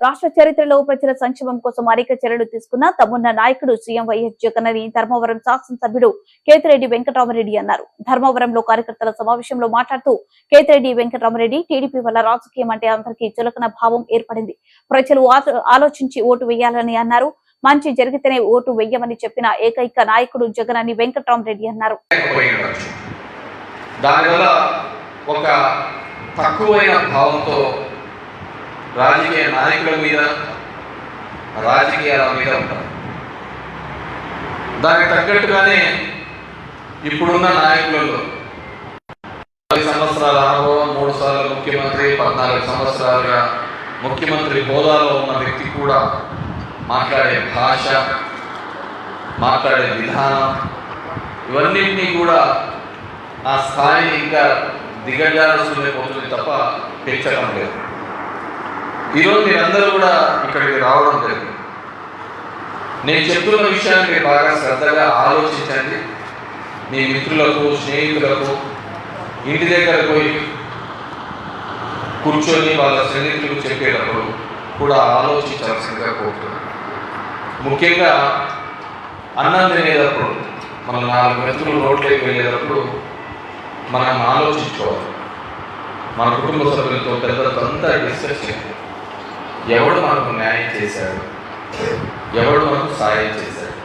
రాష్ట్ర చరిత్రలో ప్రజల సంక్షేమం కోసం అనేక చర్యలు తీసుకున్న తమ్మున్న నాయకుడు సీఎం వైఎస్ జగన్ అని ధర్మవరం శాసనసభ్యుడు కేతిరెడ్డి వెంకటరామరెడ్డి అన్నారు. ధర్మవరంలో కార్యకర్తల సమావేశంలో మాట్లాడుతూ కేతిరెడ్డి వెంకటరామరెడ్డి టీడీపీ వల్ల రాజకీయం అంటే అందరికీ చులకన భావం ఏర్పడింది. ప్రజలు ఆ- ఆలోచించి ఓటు వేయాలని అన్నారు. మంచి జరిగితేనే ఓటు వేయమని చెప్పిన ఏకైక నాయకుడు జగన్ అని వెంకటరామరెడ్డి అన్నారు. దానివల్ల ఒక తక్కువైన భావంతో రాజకీయ నాయకుల మీద రాజకీయాల మీద ఉంటారు. దానికి తగ్గట్టుగానే ఇప్పుడున్న నాయకులలో పది సంవత్సరాల అనుభవం మూడు సార్లు ముఖ్యమంత్రి పద్నాలుగు సంవత్సరాలుగా ముఖ్యమంత్రి హోదాలో ఉన్న వ్యక్తి కూడా మాట్లాడే భాష మాట్లాడే విధానం ఇవన్నింటినీ కూడా ఆ స్థాయిని ఇంకా దిగజారుస్తూనే పోతుంది తప్ప పెంచడం లేదు. ఈరోజు మీరందరూ కూడా ఇక్కడికి రావడం జరిగింది. నేను చెప్తున్న విషయాన్ని మీరు బాగా శ్రద్ధగా ఆలోచించండి. మీ మిత్రులకు స్నేహితులకు ఇంటి దగ్గర పోయి కూర్చొని వాళ్ళ స్నేహితులకు చెప్పేటప్పుడు కూడా ఆలోచించాల్సిందిగా కోరుతున్నాను. ముఖ్యంగా అన్నం తినేటప్పుడు మనం నాలుగు మిత్రులు రోడ్లోకి వెళ్ళేటప్పుడు మనం ఆలోచించుకోవాలి. మన కుటుంబ సభ్యులతో పెద్దలతో అంతా డిస్కస్ చేయాలి. ఎవడు మనకు న్యాయం చేశాడు? ఎవడు మనకు సాయం చేశాడు?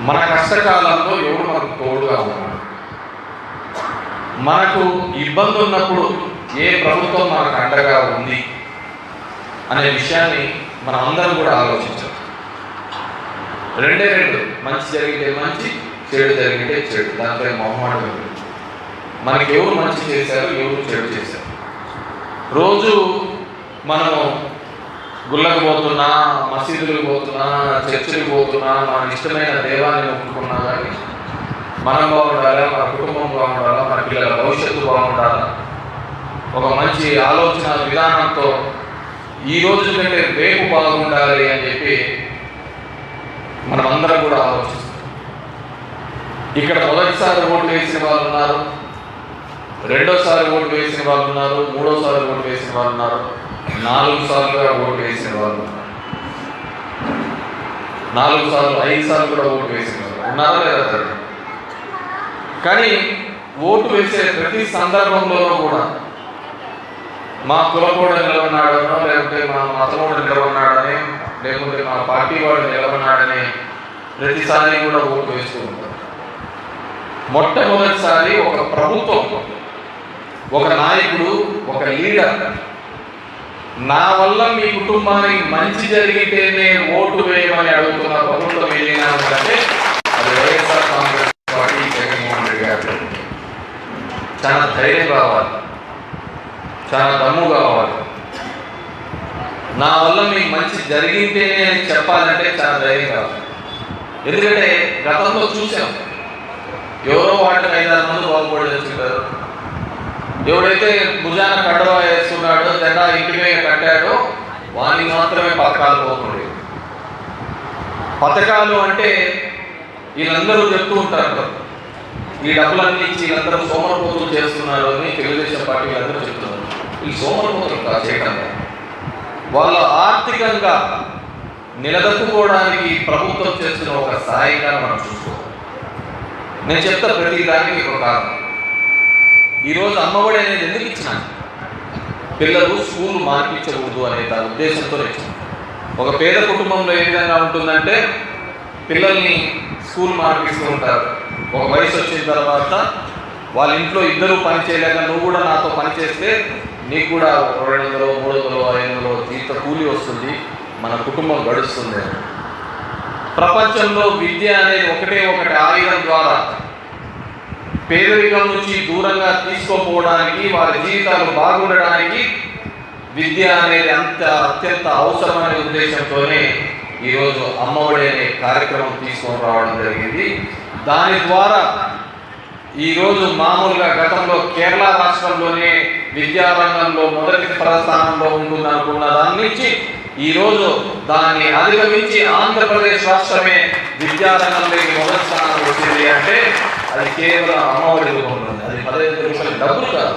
మన కష్టకాలంలో ఎవడు మనకు తోడుగా ఉన్నాడు? మనకు ఇబ్బంది ఉన్నప్పుడు ఏ ప్రభుత్వం మనకు అండగా ఉంది అనే విషయాన్ని మనం అందరం కూడా ఆలోచించాలి. రెండే రెండు. మంచి జరిగితే మంచి చెడు జరిగితే చెడు. దాంట్లో మొహమాటం మనకి ఎవరు మంచి చేశారు ఎవరు చెడు చేశారు? రోజు మనం గుళ్ళకు పోతున్నా మసీదులకు పోతున్నా చర్చిలకు పోతున్నా మన ఇష్టమైన దేవాన్ని ఒప్పుకున్నా కానీ మనం బాగుండాలా మన కుటుంబం బాగుండాలా మన పిల్లల భవిష్యత్తు బాగుండాలా? ఒక మంచి ఆలోచన విధానంతో ఈ రోజు కంటే రేపు బాగుండాలి అని చెప్పి మనమందరం కూడా ఆలోచిస్తాం ఇక్కడ మొదటిసారి ఓటు వేసిన వాళ్ళు ఉన్నారు రెండోసారి ఓటు వేసిన వాళ్ళు ఉన్నారు మూడోసారి ఓటు వేసిన వాళ్ళు ఉన్నారు. నాలుగు సార్లుగా ఓటు వేసిన వాళ్ళు నాలుగు సార్లు ఐదు సార్లు కూడా ఓటు వేసిన వాళ్ళు ఉన్నారా లేదా సార్ కానీ ఓటు వేసే ప్రతి సందర్భంలోనూ కూడా మా కులపోడు నిలబడినాడనో లేకపోతే మా మతమోడు నిలబడినాడని లేకుంటే మా పార్టీ వాడు నిలబడినాడని ప్రతిసారి కూడా ఓటు వేస్తూ ఉంటారు. మొట్టమొదటిసారి ఒక ప్రభుత్వం ఒక నాయకుడు ఒక లీడర్ నా వల్ల మీ కుటుంబానికి మంచి జరిగితేనే ఓటు వేయమని అడుగుతున్న ప్రభుత్వం ఏదైనా ఉందంటే అది వైఎస్ఆర్ కాంగ్రెస్ పార్టీ జగన్మోహన్ రెడ్డి గారు చాలా ధైర్యం కావాలి. చాలా దమ్ము కావాలి. నా వల్ల మీకు మంచి జరిగితేనే అని చెప్పాలంటే చాలా ధైర్యం కావాలి. ఎందుకంటే గతంలో చూసాం. ఎవరో వాటికి ఐదారు మంది బాగుపడి తెచ్చుకుంటారు ఎవడైతే భుజాన కడవ వేస్తున్నాడో జెండా ఇంటి మీద కట్టాడో వానికి మాత్రమే పథకాలు పోతుంది పథకాలు అంటే వీళ్ళందరూ చెప్తూ ఉంటారు ఈ డబ్బులన్నీ ఇచ్చి వీళ్ళందరూ సోమరపోతులు చేస్తున్నారు అని తెలుగుదేశం పార్టీ వీళ్ళందరూ చెప్తున్నారు. ఈ సోమరపోతులు కాదు చేయడం వాళ్ళ ఆర్థికంగా నిలదొక్కుకోవడానికి ప్రభుత్వం చేస్తున్న ఒక సహాయంగా మనం చూసుకోవాలి. నేను చెప్తా ప్రతి దానికి ఒక కారణం. ఈరోజు అమ్మఒడి అనేది ఎందుకు ఇచ్చినాను పిల్లలు స్కూల్ మార్పించకూడదు అనే దాని ఉద్దేశంతో ఇచ్చాను. ఒక పేద కుటుంబంలో ఏ విధంగా ఉంటుందంటే పిల్లల్ని స్కూల్ మార్పిస్తూ ఉంటారు. ఒక వయసు వచ్చిన తర్వాత వాళ్ళ ఇంట్లో ఇద్దరు పని చేయలేక నువ్వు కూడా నాతో పని చేస్తే నీకు కూడా రెండు వందలు మూడు వందలు ఐదు వందలు జీత కూలి వస్తుంది మన కుటుంబం గడుస్తుంది ప్రపంచంలో విద్య అనేది ఒకటే ఒకటి ఆయుధం ద్వారా పేదరికం నుంచి దూరంగా తీసుకోపోవడానికి వారి జీవితాలు బాగుండడానికి విద్య అనేది అంత అత్యంత అవసరమైన ఉద్దేశంతోనే ఈరోజు అమ్మఒడి అనే కార్యక్రమం తీసుకొని రావడం జరిగింది. దాని ద్వారా ఈరోజు మామూలుగా గతంలో కేరళ రాష్ట్రంలోనే విద్యారంగంలో మొదటి స్థానంలో ఉంటుంది అనుకున్న దాని నుంచి ఈరోజు దాన్ని అధిగమించి ఆంధ్రప్రదేశ్ రాష్ట్రమే విద్యారంగంలోకి మొదటి స్థానం వచ్చింది అంటే అది కేవలం అమ్మఒడి రూపంలో ఉంది. అది పదహైదు రూపాయలు డబ్బులు కాదు